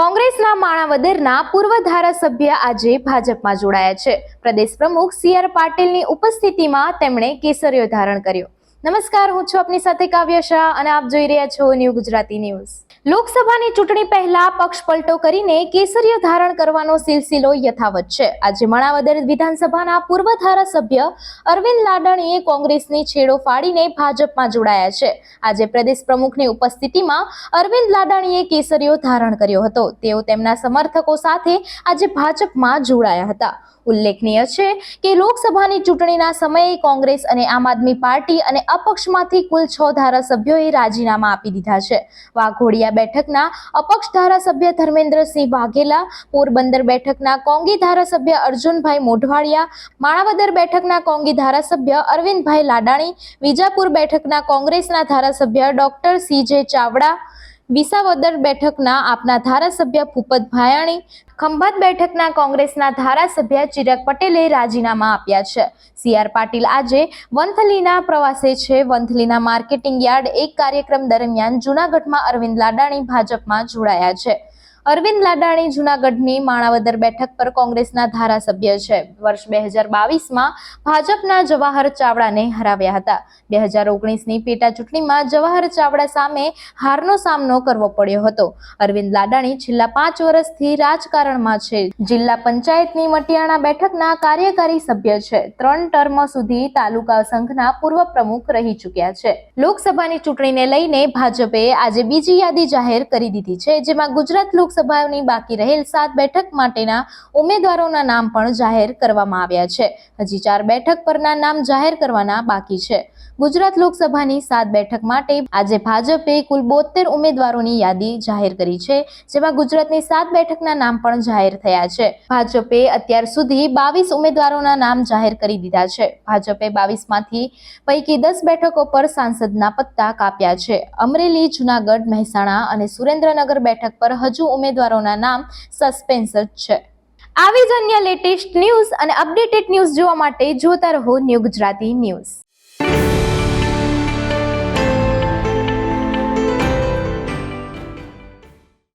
કોંગ્રેસના માણાવદરના પૂર્વ ધારાસભ્ય આજે ભાજપમાં જોડાયા છે. પ્રદેશ પ્રમુખ સી આર પાટીલની ઉપસ્થિતિમાં તેમણે કેસરીયો ધારણ કર્યો. નમસ્કાર, હું છું આપની સાથે કાવ્ય શાહ અને આપ જોઈ રહ્યા છો ન્યૂ ગુજરાતી ન્યૂઝ. લોકસભાની ચૂંટણી પહેલા પક્ષ પલટો કરીને કેસરીય ધારણ કરવાનો સિલસિલો યથાવત છે. આજે માણાવદર વિધાનસભાના પૂર્વ ધારાસભ્ય અરવિંદ લાડણીએ કોંગ્રેસની છેડો ફાડીને ભાજપમાં જોડાયા છે. આજે પ્રદેશ પ્રમુખની ઉપસ્થિતિમાં અરવિંદ લાડાણીએ કેસરીયો ધારણ કર્યો હતો. તેઓ તેમના સમર્થકો સાથે આજે ભાજપમાં જોડાયા હતા. ઉલ્લેખનીય છે કે લોકસભાની ચૂંટણીના સમયે કોંગ્રેસ અને આમ આદમી પાર્ટી અને અપક્ષમાંથી કુલ છ ધારાસભ્યોએ રાજીનામા આપી દીધા છે. વાઘોડિયા બેઠકના અપક્ષ ધારાસભ્ય ધર્મેન્દ્રસિંહ વાઘેલા, પોરબંદર બેઠકના કોંગી ધારાસભ્ય અર્જુનભાઈ મોઢવાડિયા, માણાવદર બેઠકના કોંગી ધારાસભ્ય અરવિંદભાઈ લાડાણી, વિજાપુર બેઠકના કોંગ્રેસના ધારાસભ્ય ડોક્ટર સી જે ચાવડા વિસાવદર બેઠકના આપના ધારાસભ્ય ભૂપત ભાયાણી, ખંભાત બેઠકના કોંગ્રેસના ધારાસભ્ય ચિરાગ પટેલે રાજીનામા આપ્યા છે. સી આર પાટીલ આજે વંથલીના પ્રવાસે છે. વંથલીના માર્કેટિંગ યાર્ડ એક કાર્યક્રમ દરમિયાન જૂનાગઢમાં અરવિંદ લાડાણી ભાજપમાં જોડાયા છે. અરવિંદ લાડાણી જૂનાગઢની માણાવદર બેઠક પર કોંગ્રેસના ધારાસભ્ય છે. વર્ષ બે હજાર બાવીસમાં ભાજપના જવાહર ચાવડાને હરાવ્યા હતા. બે હજાર ઓગણીસની પેટા ચૂંટણીમાં જવાહર ચાવડા સામે હારનો સામનો કરવો પડ્યો હતો. અરવિંદ લાડાણી છેલ્લા પાંચ વર્ષથી રાજકારણમાં છે. જિલ્લા પંચાયતની મટિયાણા બેઠકના કાર્યકારી સભ્ય છે. ત્રણ ટર્મ સુધી તાલુકા સંઘના પૂર્વ પ્રમુખ રહી ચૂક્યા છે. લોકસભાની ચૂંટણીને લઈને ભાજપે આજે બીજી યાદી જાહેર કરી દીધી છે, જેમાં ગુજરાત લોકસભાની બાકી રહેલ સાત બેઠક માટેના ઉમેદવારોના નામ પણ જાહેર કરવામાં આવ્યા છે. હજી ચાર બેઠક પરના નામ જાહેર કરવાના બાકી છે. ગુજરાત લોકસભાની સાત બેઠક માટે આજે ભાજપે કુલ બોતેર ઉમેદવારોની યાદી જાહેર કરી છે, જેમાં ગુજરાતની સાત બેઠકના નામ પણ જાહેર થયા છે. ભાજપે અત્યાર સુધી બાવીસ ઉમેદવારોના નામ જાહેર કરી દીધા છે. ભાજપે બાવીસમાંથી પૈકી દસ બેઠકો પર સાંસદના પત્તા કાપ્યા છે. અમરેલી, જુનાગઢ, મહેસાણા અને સુરેન્દ્રનગર બેઠક પર હજુ ઉમેદવારોના નામ સસ્પેન્સ છે. આવી જ અન્ય લેટેસ્ટ ન્યૂઝ અને અપડેટેડ ન્યૂઝ જોવા માટે જોતા રહો ન્યૂ ગુજરાતી ન્યૂઝ